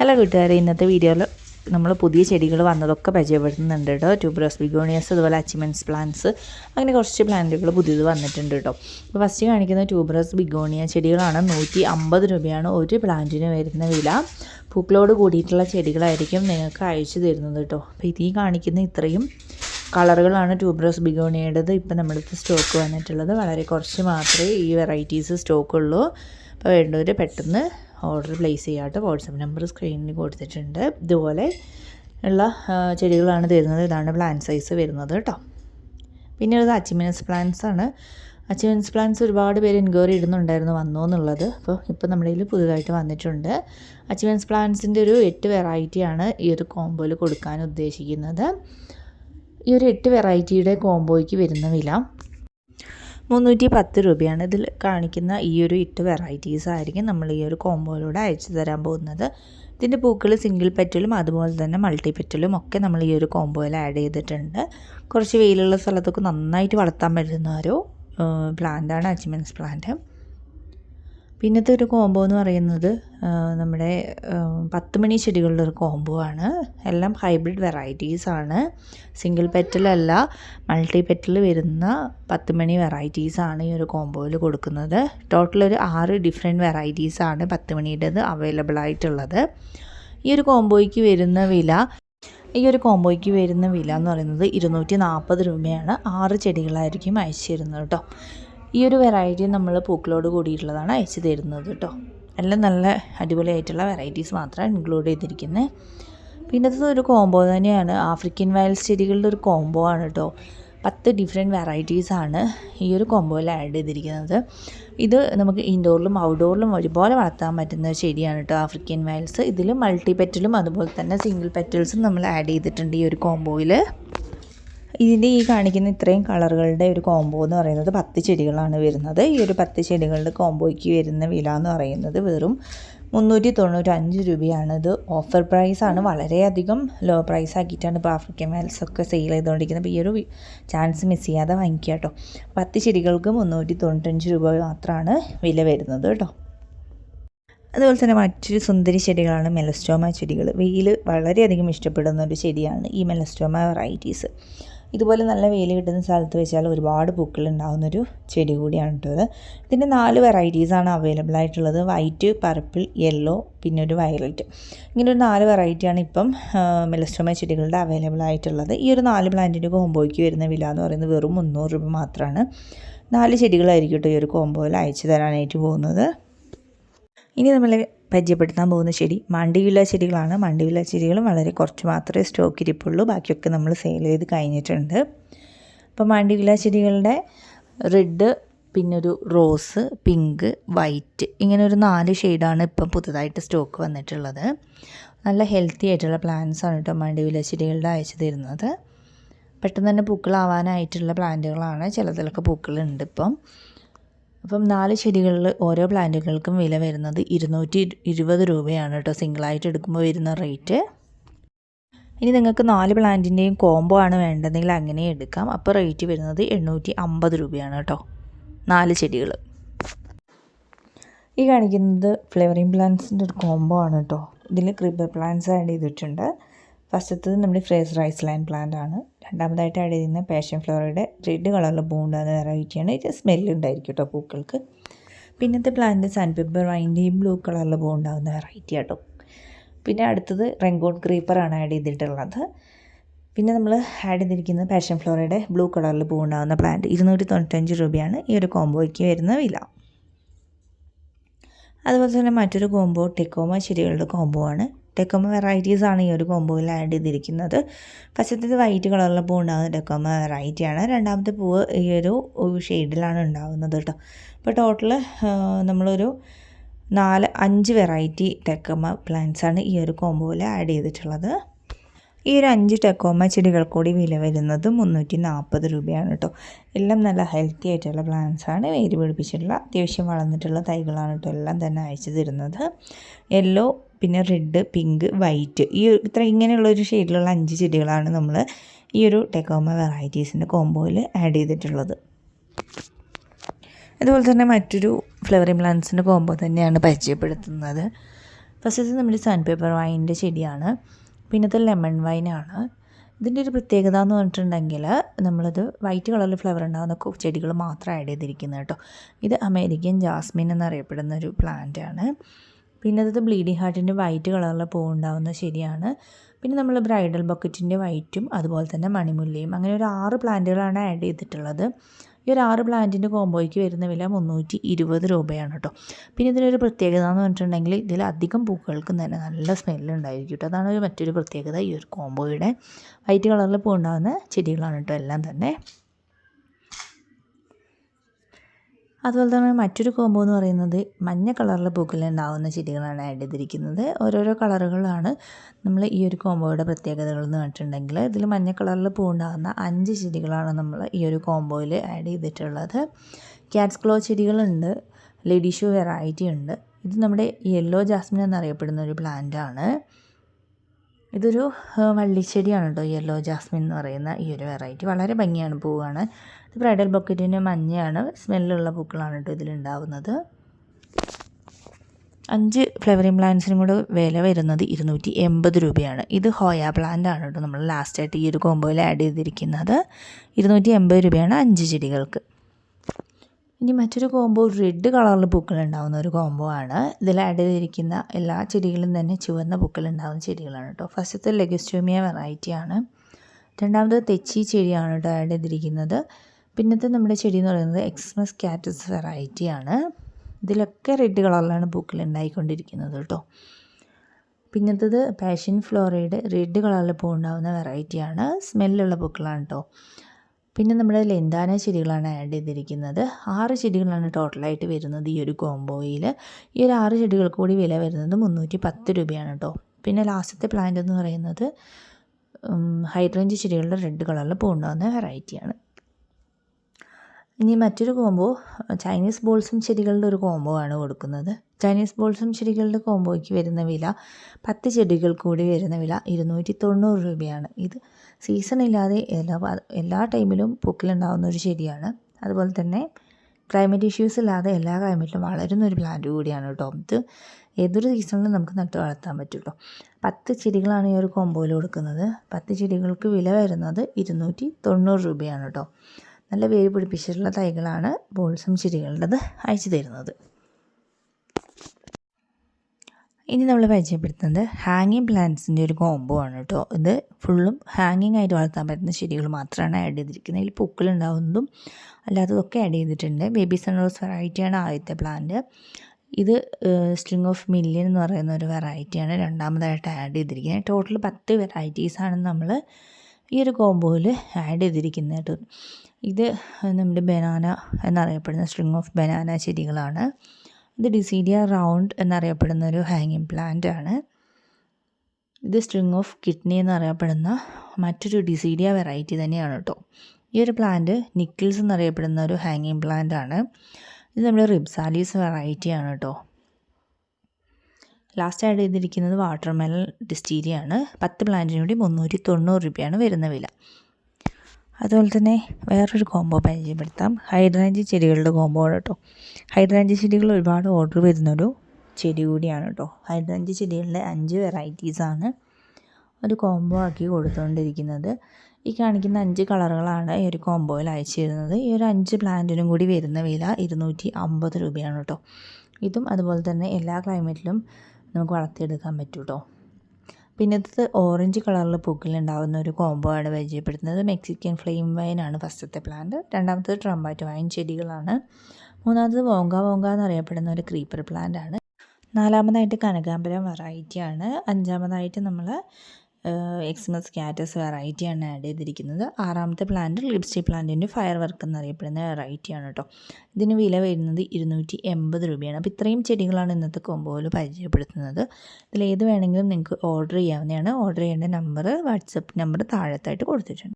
Hello കൂട്ടുകാരെ ഇന്നത്തെ വീഡിയോയിൽ നമ്മൾ പുതിയ ചെടികൾ വന്നതൊക്കെ പരിചയപ്പെടുത്തുന്നുണ്ട് കേട്ടോ. ട്യൂബ്രോസ് ബിഗോണിയസ് അതുപോലെ അച്ചിമെൻസ് പ്ലാന്റ്സ് അങ്ങനെ കുറച്ച് പ്ലാന്റുകൾ പുതിയത് വന്നിട്ടുണ്ട് കേട്ടോ. അപ്പോൾ ഫസ്റ്റ് കാണിക്കുന്ന ട്യൂബ്രോസ് ബിഗോണിയ ചെടികളാണ് നൂറ്റി അമ്പത് രൂപയാണ് ഒരു പ്ലാന്റിന് വരുന്ന വില. പൂക്കളോട് കൂടിയിട്ടുള്ള ചെടികളായിരിക്കും നിങ്ങൾക്ക് അയച്ചു തരുന്നത് കേട്ടോ. അപ്പോൾ ഇതീ കാണിക്കുന്ന ഇത്രയും കളറുകളാണ് ട്യൂബ്രോസ് ബിഗോണിയയുടേത് ഇപ്പം നമ്മുടെ സ്റ്റോക്ക് വന്നിട്ടുള്ളത് വളരെ കുറച്ച് മാത്രമേ ഈ വെറൈറ്റീസ് സ്റ്റോക്കുള്ളൂ അപ്പോൾ വേണ്ടവർ പെട്ടെന്ന് ഓർഡർ പ്ലേസ് ചെയ്യാട്ടോ. വാട്സപ്പ് നമ്പർ സ്ക്രീനിൽ കൊടുത്തിട്ടുണ്ട്. ഇതുപോലെ ഉള്ള ചെടികളാണ് തരുന്നത്. ഇതാണ് പ്ലാന്റ് സൈസ് വരുന്നത് കേട്ടോ പിന്നെ ഉള്ളത് അച്ചിമിനസ് പ്ലാന്റ്സ് ആണ്. അച്ചിമിനസ് പ്ലാന്റ്സ് ഒരുപാട് പേര് എൻക്വയറി ഇടുന്നുണ്ടായിരുന്നു വന്നോ എന്നുള്ളത്. അപ്പോൾ ഇപ്പോൾ നമ്മുടെ കയ്യിൽ പുതുതായിട്ട് വന്നിട്ടുണ്ട്. അച്ചിമിനസ് പ്ലാന്റ്സിന്റെ ഒരു എട്ട് വെറൈറ്റിയാണ് ഈ ഒരു കോംബോയിൽ കൊടുക്കാൻ ഉദ്ദേശിക്കുന്നത്. ഈ ഒരു എട്ട് വെറൈറ്റിയുടെ കോംബോയ്ക്ക് വരുന്ന വില മുന്നൂറ്റി പത്ത് രൂപയാണ് ഇതിൽ കാണിക്കുന്ന ഈ ഒരു ഇട്ട് വെറൈറ്റീസ് ആയിരിക്കും നമ്മൾ ഈ ഒരു കോംബോയിലൂടെ അയച്ചു തരാൻ പോകുന്നത്. ഇതിന്റെ പൂക്കൾ സിംഗിൾ പെറ്റലും അതുപോലെ തന്നെ മൾട്ടി പെറ്റലും ഒക്കെ നമ്മൾ ഈ ഒരു കോംബോയിൽ ആഡ് ചെയ്തിട്ടുണ്ട്. കുറച്ച് വെയിലുള്ള സ്ഥലത്തൊക്കെ നന്നായിട്ട് വളർത്താൻ പറ്റുന്ന ഒരു പ്ലാന്റാണ് അച്ചിമെൻസ് പ്ലാന്റ് പിന്നത്തെ ഒരു കോംബോ എന്ന് പറയുന്നത് നമ്മുടെ പത്ത് മണി ചെടികളുടെ ഒരു കോംബോ ആണ്. എല്ലാം ഹൈബ്രിഡ് വെറൈറ്റീസ് ആണ്. സിംഗിൾ പെറ്റലല്ല മൾട്ടി പെറ്റൽ വരുന്ന പത്ത് മണി വെറൈറ്റീസ് ആണ് ഈ ഒരു കോംബോയിൽ കൊടുക്കുന്നത്. ടോട്ടൽ ഒരു ആറ് ഡിഫറെന്റ് വെറൈറ്റീസ് ആണ് പത്ത് മണിയുടേത് അവൈലബിൾ ആയിട്ടുള്ളത്. ഈ ഒരു കോംബോയ്ക്ക് വരുന്ന വില ഈ ഒരു കോംബോയ്ക്ക് വരുന്ന വില എന്ന് പറയുന്നത് ഇരുന്നൂറ്റി നാൽപ്പത് രൂപയാണ്. ആറ് ചെടികളായിരിക്കും അയച്ചു തരുന്നത് കേട്ടോ ഈ ഒരു വെറൈറ്റി നമ്മൾ പൂക്കളോട് കൂടിയിട്ടുള്ളതാണ് അയച്ചു തരുന്നത് കേട്ടോ എല്ലാം നല്ല അടിപൊളിയായിട്ടുള്ള വെറൈറ്റീസ് മാത്രമാണ് ഇൻക്ലൂഡ് ചെയ്തിരിക്കുന്നത് പിന്നത്തെ ഒരു കോംബോ തന്നെയാണ്. ആഫ്രിക്കൻ വയൽസ് ചെടികളുടെ ഒരു കോംബോ ആണ് കേട്ടോ പത്ത് ഡിഫറെന്റ് വെറൈറ്റീസ് ആണ് ഈ ഒരു കോംബോയിൽ ആഡ് ചെയ്തിരിക്കുന്നത്. ഇത് നമുക്ക് ഇൻഡോറിലും ഔട്ട്ഡോറിലും ഒരുപോലെ വളർത്താൻ പറ്റുന്ന ചെടിയാണ് കേട്ടോ ആഫ്രിക്കൻ വയൽസ് ഇതിൽ മൾട്ടി പെറ്റലും അതുപോലെ തന്നെ സിംഗിൾ പെറ്റൽസും നമ്മൾ ആഡ് ചെയ്തിട്ടുണ്ട് ഈ ഒരു കോംബോയിൽ ഇതിന്റെ ഈ കാണിക്കുന്ന ഇത്രയും കളറുകളുടെ ഒരു കോംബോ എന്ന് പറയുന്നത് പത്ത് ചെടികളാണ് വരുന്നത്. ഈ ഒരു പത്ത് ചെടികളുടെ കോംബോയ്ക്ക് വരുന്ന വില എന്ന് പറയുന്നത് വെറും മുന്നൂറ്റി തൊണ്ണൂറ്റഞ്ച് രൂപയാണ്. ഇത് ഓഫർ പ്രൈസാണ് വളരെയധികം ലോ പ്രൈസ് ആക്കിയിട്ടാണ് ഇപ്പോൾ ആഫ്രിക്കൻ മെൽസൊക്കെ സെയിൽ ചെയ്തുകൊണ്ടിരിക്കുന്നത്. അപ്പോൾ ഈ ഒരു ചാൻസ് മിസ് ചെയ്യാതെ വാങ്ങിക്കുക കേട്ടോ. പത്ത് ചെടികൾക്ക് മുന്നൂറ്റി തൊണ്ണൂറ്റഞ്ച് രൂപ മാത്രമാണ് വില വരുന്നത് കേട്ടോ. അതുപോലെ തന്നെ മറ്റൊരു സുന്ദരി ചെടികളാണ് മെലസ്റ്റോമ ചെടികൾ. വെയിൽ വളരെയധികം ഇഷ്ടപ്പെടുന്ന ഒരു ചെടിയാണ് ഈ മെലസ്റ്റോമ വെറൈറ്റീസ്. ഇതുപോലെ നല്ല വെയിൽ കിട്ടുന്ന സ്ഥലത്ത് വെച്ചാൽ ഒരുപാട് പൂക്കൾ ഉണ്ടാകുന്നൊരു ചെടി കൂടിയാണ് കേട്ടോ ഇത്. ഇതിന്റെ നാല് വെറൈറ്റീസാണ് അവൈലബിൾ ആയിട്ടുള്ളത്. വൈറ്റ് പർപ്പിൾ യെല്ലോ പിന്നെ ഒരു വയലറ്റ് ഇങ്ങനെ ഒരു നാല് വെറൈറ്റിയാണ് ഇപ്പം മെലസ്റ്റോമ ചെടികളുടെ അവൈലബിൾ ആയിട്ടുള്ളത്. ഈ ഒരു നാല് പ്ലാന്റിന്റെ കോമ്പോയ്ക്ക് വരുന്ന വില എന്ന് പറയുന്നത് വെറും മുന്നൂറ് രൂപ മാത്രമാണ് നാല് ചെടികളായിരിക്കും കേട്ടോ ഈ ഒരു കോമ്പോയിൽ അയച്ചു തരാനായിട്ട് പോകുന്നത്. ഇനി നമ്മൾ പരിചയപ്പെടുത്താൻ പോകുന്ന ചെടി മണ്ടിവില്ല ചെടികളാണ്. മണ്ടിവില്ല ചെടികളും വളരെ കുറച്ച് മാത്രമേ സ്റ്റോക്ക് ഇരിപ്പുള്ളൂ. ബാക്കിയൊക്കെ നമ്മൾ സെയിൽ ചെയ്ത് കഴിഞ്ഞിട്ടുണ്ട്. അപ്പോൾ മണ്ടിവില്ല ചെടികളുടെ റെഡ് പിന്നെ ഒരു റോസ് പിങ്ക് വൈറ്റ് ഇങ്ങനെ ഒരു നാല് ഷെയ്ഡാണ് ഇപ്പം പുതുതായിട്ട് സ്റ്റോക്ക് വന്നിട്ടുള്ളത്. നല്ല ഹെൽത്തി ആയിട്ടുള്ള പ്ലാന്റ്സ് ആണ് കേട്ടോ മണ്ടിവില്ല ചെടികളുടെ അയച്ചു തരുന്നത്. പെട്ടെന്ന് തന്നെ പൂക്കളാവാനായിട്ടുള്ള പ്ലാന്റുകളാണ് ചിലതിലൊക്കെ പൂക്കളുണ്ട് ഇപ്പം. അപ്പം നാല് ചെടികളിൽ ഓരോ പ്ലാന്റുകൾക്കും വില വരുന്നത് ഇരുന്നൂറ്റി ഇരുപത് രൂപയാണ് കേട്ടോ. സിംഗിളായിട്ട് എടുക്കുമ്പോൾ വരുന്ന റേറ്റ്. ഇനി നിങ്ങൾക്ക് നാല് പ്ലാന്റിന്റെയും കോംബോ ആണ് വേണ്ടതെങ്കിൽ അങ്ങനെ എടുക്കാം. അപ്പോൾ റേറ്റ് വരുന്നത് എണ്ണൂറ്റി അമ്പത് രൂപയാണ് കേട്ടോ. നാല് ചെടികൾ. ഈ കാണിക്കുന്നത് ഫ്ലേവറിങ് പ്ലാന്റ്സിന്റെ ഒരു കോംബോ ആണ് കേട്ടോ. ഇതിൽ ക്രിബർ പ്ലാന്റ്സ് ആഡ് ചെയ്തിട്ടുണ്ട്. ഫസ്റ്റത്തത് നമ്മുടെ ഫ്രേസ് റൈസ് ലൈൻ പ്ലാന്റ് ആണ്. രണ്ടാമതായിട്ട് ആഡ് ചെയ്യുന്ന പാഷൻ ഫ്ലവറുടെ റെഡ് കളറിൽ പൂണ്ടാകുന്ന വെറൈറ്റിയാണ് ഇത് സ്മെല്ല് ഉണ്ടായിരിക്കും കേട്ടോ പൂക്കൾക്ക്. പിന്നത്തെ പ്ലാന്റ് പെപ്പർ വൈന്റെയും ബ്ലൂ കളറിൽ പൂണ്ടാകുന്ന വെറൈറ്റി കേട്ടോ പിന്നെ അടുത്തത് റെങ്കോൺ ക്രീപ്പറാണ് ആഡ് ചെയ്തിട്ടുള്ളത്. പിന്നെ നമ്മൾ ആഡ് ചെയ്തിരിക്കുന്നത് പാഷൻ ഫ്ലോറയുടെ ബ്ലൂ കളറിൽ പൂണ്ടാവുന്ന പ്ലാന്റ് ഇരുന്നൂറ്റി തൊണ്ണൂറ്റഞ്ച് രൂപയാണ് ഈ ഒരു കോംബോയ്ക്ക് വരുന്ന വില. അതുപോലെ തന്നെ മറ്റൊരു കോംബോ ടെക്കോമ ചെടികളുടെ കോംബോ ആണ്. വെറൈറ്റീസ് ആണ് ഈ ഒരു കോമ്പോയിൽ ആഡ് ചെയ്തിരിക്കുന്നത്. ഫസ്റ്റത്തേത് വൈറ്റ് കളറിലെ പൂ ഉണ്ടാകുന്ന ഡെക്കോമോ വെറൈറ്റി ആണ്. രണ്ടാമത്തെ പൂവ് ഈ ഒരു ഷെയ്ഡിലാണ് ഉണ്ടാകുന്നത് കേട്ടോ അപ്പോൾ ടോട്ടൽ നമ്മളൊരു നാല് അഞ്ച് വെറൈറ്റി ടെക്കോമ പ്ലാന്റ്സ് ആണ് ഈ ഒരു കോമ്പോയിൽ ആഡ് ചെയ്തിട്ടുള്ളത്. ഈ ഒരു അഞ്ച് ടെക്കോമ ചെടികൾ കൂടി വില വരുന്നത് മുന്നൂറ്റി നാൽപ്പത് രൂപയാണ് കേട്ടോ എല്ലാം നല്ല ഹെൽത്തി ആയിട്ടുള്ള പ്ലാന്റ്സ് ആണ്. വേര് പിടിപ്പിച്ചിട്ടുള്ള അത്യാവശ്യം വളർന്നിട്ടുള്ള തൈകളാണ് കേട്ടോ എല്ലാം തന്നെ അയച്ചു തരുന്നത്. യെല്ലോ പിന്നെ റെഡ് പിങ്ക് വൈറ്റ് ഈ ഇത്ര ഇങ്ങനെയുള്ള ഒരു ഷെയ്ഡിലുള്ള അഞ്ച് ചെടികളാണ് നമ്മൾ ഈ ഒരു ടെക്കോമ വെറൈറ്റീസിന്റെ കോംബോയിൽ ആഡ് ചെയ്തിട്ടുള്ളത്. അതുപോലെ തന്നെ മറ്റൊരു ഫ്ലവറിങ് പ്ലാന്റ്സിന്റെ കോംബോ തന്നെയാണ് പരിചയപ്പെടുത്തുന്നത്. ഫസ്റ്റത്തെ നമ്മുടെ സാൻഡ് പേപ്പർ വൈനിന്റെ ചെടിയാണ്. പിന്നത്തെ ലെമൺ വൈനാണ് ഇതിന്റെ ഒരു പ്രത്യേകത എന്ന് പറഞ്ഞിട്ടുണ്ടെങ്കിൽ നമ്മളത് വൈറ്റ് കളറിൽ ഫ്ലവർ ഉണ്ടാകുന്ന ചെടികൾ മാത്രം ആഡ് ചെയ്തിരിക്കുന്നത് കേട്ടോ. ഇത് അമേരിക്കൻ ജാസ്മിൻ എന്നറിയപ്പെടുന്ന ഒരു പ്ലാന്റ് ആണ്. പിന്നെ അത് ബ്ലീഡിങ് ഹാർട്ടിന്റെ വൈറ്റ് കളറിൽ പോകുന്നുണ്ടാവുന്നത് ശരിയാണ്. പിന്നെ നമ്മൾ ബ്രൈഡൽ ബക്കറ്റിന്റെ വൈറ്റും അതുപോലെ തന്നെ മണിമുല്ലയും അങ്ങനെ ഒരു ആറ് പ്ലാന്റുകളാണ് ആഡ് ചെയ്തിട്ടുള്ളത്. ഈ ഒരു ആറ് പ്ലാന്റിന്റെ കോമ്പോയ്ക്ക് വരുന്ന വില മുന്നൂറ്റി ഇരുപത് രൂപയാണ് കേട്ടോ. പിന്നെ ഇതിനൊരു പ്രത്യേകത എന്ന് പറഞ്ഞിട്ടുണ്ടെങ്കിൽ ഇതിൽ അധികം പൂക്കൾക്കും തന്നെ നല്ല സ്മെല്ല് ഉണ്ടായിരിക്കും കേട്ടോ. അതാണ് ഒരു മറ്റൊരു പ്രത്യേകത ഈ ഒരു കോമ്പോയുടെ വൈറ്റ് കളറിൽ പൂണ്ടാകുന്ന ചെടികളാണ് കേട്ടോ എല്ലാം തന്നെ. അതുപോലെ തന്നെ മറ്റൊരു കോമ്പോ എന്ന് പറയുന്നത് മഞ്ഞ കളറിൽ പൂക്കളുണ്ടാവുന്ന ചെടികളാണ് ആഡ് ചെയ്തിരിക്കുന്നത്. ഓരോരോ കളറുകളാണ് നമ്മൾ ഈ ഒരു കോമ്പോയുടെ പ്രത്യേകതകൾ എന്ന് പറഞ്ഞിട്ടുണ്ടെങ്കിൽ ഇതിൽ മഞ്ഞ കളറിൽ പൂണ്ടാകുന്ന അഞ്ച് ചെടികളാണ് നമ്മൾ ഈ ഒരു കോമ്പോയിൽ ആഡ് ചെയ്തിട്ടുള്ളത്. ക്യാറ്റ്സ് ക്ലോ ചെടികളുണ്ട് ലേഡി ഷൂ വെറൈറ്റി ഉണ്ട്. ഇത് നമ്മുടെ യെല്ലോ ജാസ്മിൻ എന്നറിയപ്പെടുന്ന ഒരു പ്ലാന്റ് ആണ്. ഇതൊരു വള്ളിച്ചെടിയാണ് കേട്ടോ യെല്ലോ ജാസ്മിൻ എന്ന് പറയുന്ന ഈ ഒരു വെറൈറ്റി. വളരെ ഭംഗിയാണ് പൂവാണ്. ഇത് ബ്രൈഡൽ ബൊക്കറ്റിന് മഞ്ഞയാണ്. സ്മെല്ലുള്ള പൂക്കളാണ് കേട്ടോ ഇതിലുണ്ടാവുന്നത്. അഞ്ച് ഫ്ലവറിങ് പ്ലാന്റ്സിനും കൂടെ വില വരുന്നത് ഇരുന്നൂറ്റി എൺപത് രൂപയാണ്. ഇത് ഹോയ പ്ലാന്റ് ആണ് കേട്ടോ നമ്മൾ ലാസ്റ്റായിട്ട് ഈ ഒരു കോമ്പോയിൽ ആഡ് ചെയ്തിരിക്കുന്നത്. ഇരുന്നൂറ്റി എൺപത് രൂപയാണ് അഞ്ച് ചെടികൾക്ക്. ഇനി മറ്റൊരു കോംബോ റെഡ് കളറിൽ പൂക്കൾ ഉണ്ടാകുന്ന ഒരു കോംബോ ആണ്. ഇതിൽ ആഡ് ചെയ്തിരിക്കുന്ന എല്ലാ ചെടികളും തന്നെ ചുവന്ന പൂക്കൾ ഉണ്ടാകുന്ന ചെടികളാണ് കേട്ടോ. ഫസ്റ്റത്തെ ലെഗസ്റ്റോമിയ വെറൈറ്റി ആണ്. രണ്ടാമത് തെച്ചി ചെടിയാണ് കേട്ടോ ആഡ് ചെയ്തിരിക്കുന്നത്. പിന്നത്തെ നമ്മുടെ ചെടി എന്ന് പറയുന്നത് എക്സ്മസ് കാറ്റസ് വെറൈറ്റി ആണ്. ഇതിലൊക്കെ റെഡ് കളറിലാണ് പൂക്കൾ ഉണ്ടായിക്കൊണ്ടിരിക്കുന്നത് കേട്ടോ. പിന്നത്തത് പാഷൻ ഫ്ലോറയുടെ റെഡ് കളറിൽ പൂ ഉണ്ടാകുന്ന വെറൈറ്റിയാണ് സ്മെല്ലുള്ള പൂക്കളാണ് കേട്ടോ. പിന്നെ നമ്മുടെ ലെന്താന ചെടികളാണ് ആഡ് ചെയ്തിരിക്കുന്നത്. ആറ് ചെടികളാണ് ടോട്ടലായിട്ട് വരുന്നത് ഈ ഒരു കോംബോയിൽ ഈ ഒരു ആറ് ചെടികൾക്ക് കൂടി വില വരുന്നത് മുന്നൂറ്റി പത്ത് രൂപയാണ് കേട്ടോ പിന്നെ ലാസ്റ്റത്തെ പ്ലാന്റ് എന്ന് പറയുന്നത് ഹൈഡ്രഞ്ച് ചെടികളുടെ റെഡ് കളറിൽ പൂണ്ടുവന്ന വെറൈറ്റിയാണ് ഇനി മറ്റൊരു കോംബോ ചൈനീസ് ബോൾസും ചെടികളുടെ ഒരു കോംബോ ആണ് കൊടുക്കുന്നത്. ചൈനീസ് ബോൾസും ചെടികളുടെ കോംബോയ്ക്ക് വരുന്ന വില പത്ത് ചെടികൾ കൂടി വരുന്ന വില ഇരുന്നൂറ്റി തൊണ്ണൂറ് രൂപയാണ്. ഇത് സീസൺ ഇല്ലാതെ എല്ലാ എല്ലാ ടൈമിലും പൂക്കിലുണ്ടാകുന്ന ഒരു ചെടിയാണ്. അതുപോലെ തന്നെ ക്ലൈമറ്റ് ഇഷ്യൂസ് ഇല്ലാതെ എല്ലാ ക്ലൈമറ്റിലും വളരുന്ന ഒരു പ്ലാന്റ് കൂടിയാണ് കേട്ടോ. ഇത് ഏതൊരു സീസണിലും നമുക്ക് നട്ട് വളർത്താൻ പറ്റും പത്ത് ചെടികളാണ് ഈ ഒരു കോമ്പോയിൽ കൊടുക്കുന്നത്. പത്ത് ചെടികൾക്ക് വില വരുന്നത് ഇരുന്നൂറ്റി തൊണ്ണൂറ് രൂപയാണ് കേട്ടോ. നല്ല വേര് പിടിപ്പിച്ചിട്ടുള്ള തൈകളാണ് ബോൾസം ചെടികളുടേത് അയച്ചു തരുന്നത്. ഇനി നമ്മൾ പരിചയപ്പെടുത്തുന്നത് ഹാങ്ങിങ് പ്ലാന്റ്സിന്റെ ഒരു കോംബോ ആണ് കേട്ടോ. ഇത് ഫുള്ളും ഹാങ്ങിങ് ആയിട്ട് വളർത്താൻ പറ്റുന്ന ചെടികൾ മാത്രമാണ് ആഡ് ചെയ്തിരിക്കുന്നത്. ഇതിൽ പൂക്കളുണ്ടാവുന്നതും അല്ലാത്തതൊക്കെ ആഡ് ചെയ്തിട്ടുണ്ട്. ബേബി സൺറോസ് വെറൈറ്റിയാണ് ആദ്യത്തെ പ്ലാന്റ് ഇത് സ്ട്രിങ് ഓഫ് മില്യൻ എന്ന് പറയുന്ന ഒരു വെറൈറ്റിയാണ് രണ്ടാമതായിട്ട് ആഡ് ചെയ്തിരിക്കുന്നത്. ടോട്ടൽ പത്ത് വെറൈറ്റീസാണ് നമ്മൾ ഈ ഒരു കോംബോയിൽ ആഡ് ചെയ്തിരിക്കുന്നത് കേട്ടോ. ഇത് നമ്മുടെ ബനാന എന്നറിയപ്പെടുന്ന സ്ട്രിങ് ഓഫ് ബനാന ചെടികളാണ്. ഇത് ഡിസീഡിയ റൗണ്ട് എന്നറിയപ്പെടുന്ന ഒരു ഹാങ്ങിങ് പ്ലാന്റ് ആണ്. ഇത് സ്ട്രിങ് ഓഫ് കിഡ്നി എന്നറിയപ്പെടുന്ന മറ്റൊരു ഡിസീഡിയ വെറൈറ്റി തന്നെയാണ് കേട്ടോ ഈ ഒരു പ്ലാന്റ് നിക്കിൾസ് എന്നറിയപ്പെടുന്ന ഒരു ഹാങ്ങിങ് പ്ലാന്റ് ആണ്. ഇത് നമ്മുടെ റിബ്സാലീസ് വെറൈറ്റി ആണ് കേട്ടോ ലാസ്റ്റ് ആഡ് ചെയ്തിരിക്കുന്നത് വാട്ടർമെലൺ ഡിസ്റ്റീരിയ ആണ്. പത്ത് പ്ലാന്റിന് കൂടി മുന്നൂറ്റി തൊണ്ണൂറ് രൂപയാണ് വരുന്ന വില. അതുപോലെ തന്നെ വേറൊരു കോംബോ പരിചയപ്പെടുത്താം. ഹൈഡ്രാഞ്ചി ചെടികളുടെ കോംബോ ആണ് കേട്ടോ. ഹൈഡ്രാഞ്ചി ചെടികൾ ഒരുപാട് ഓർഡർ വരുന്നൊരു ചെടി കൂടിയാണ് കേട്ടോ. ഹൈഡ്രാഞ്ചി ചെടികളുടെ അഞ്ച് വെറൈറ്റീസാണ് ഒരു കോംബോ ആക്കി കൊടുത്തുകൊണ്ടിരിക്കുന്നത് ഈ കാണിക്കുന്ന അഞ്ച് കളറുകളാണ് ഈ ഒരു കോംബോയിൽ അയച്ചു തരുന്നത്. ഈ ഒരു അഞ്ച് പ്ലാന്റിനും കൂടി വരുന്ന വില ഇരുന്നൂറ്റി അമ്പത് രൂപയാണ് കേട്ടോ. ഇതും അതുപോലെ തന്നെ എല്ലാ ക്ലൈമറ്റിലും നമുക്ക് വളർത്തിയെടുക്കാൻ പറ്റും കേട്ടോ. പിന്നെ ഇത് ഓറഞ്ച് കളറിൽ പൂക്കളുണ്ടാവുന്ന ഒരു കോംബോ ആണ് പരിചയപ്പെടുത്തുന്നത്. മെക്സിക്കൻ ഫ്ലെയിം വൈൻ ആണ് ഫസ്റ്റത്തെ പ്ലാന്റ് രണ്ടാമത്തത് ട്രംബാറ്റ് വൈൻ ചെടികളാണ്. മൂന്നാമത്തത് വോങ്ക വോങ്ക എന്നറിയപ്പെടുന്ന ഒരു ക്രീപ്പർ പ്ലാന്റ് ആണ്. നാലാമതായിട്ട് കനകാമ്പരം വെറൈറ്റിയാണ് അഞ്ചാമതായിട്ട് നമ്മൾ എക്സ്മസ് കാറ്റസ് വെറൈറ്റിയാണ് ആഡ് ചെയ്തിരിക്കുന്നത്. ആറാമത്തെ പ്ലാന്റ് ലിപ്സ്റ്റിക് പ്ലാന്റിന്റെ ഫയർ വർക്ക് എന്നറിയപ്പെടുന്ന വെറൈറ്റിയാണ് കേട്ടോ ഇതിന് വില വരുന്നത് ഇരുന്നൂറ്റി എൺപത് രൂപയാണ്. അപ്പോൾ ഇത്രയും ചെടികളാണ് ഇന്നത്തെ കൊമ്പോയിൽ പരിചയപ്പെടുത്തുന്നത്. ഇതിൽ ഏത് വേണമെങ്കിലും നിങ്ങൾക്ക് ഓർഡർ ചെയ്യാവുന്നതാണ്. ഓർഡർ ചെയ്യേണ്ട നമ്പർ വാട്സപ്പ് നമ്പർ താഴത്തായിട്ട് കൊടുത്തിട്ടുണ്ട്.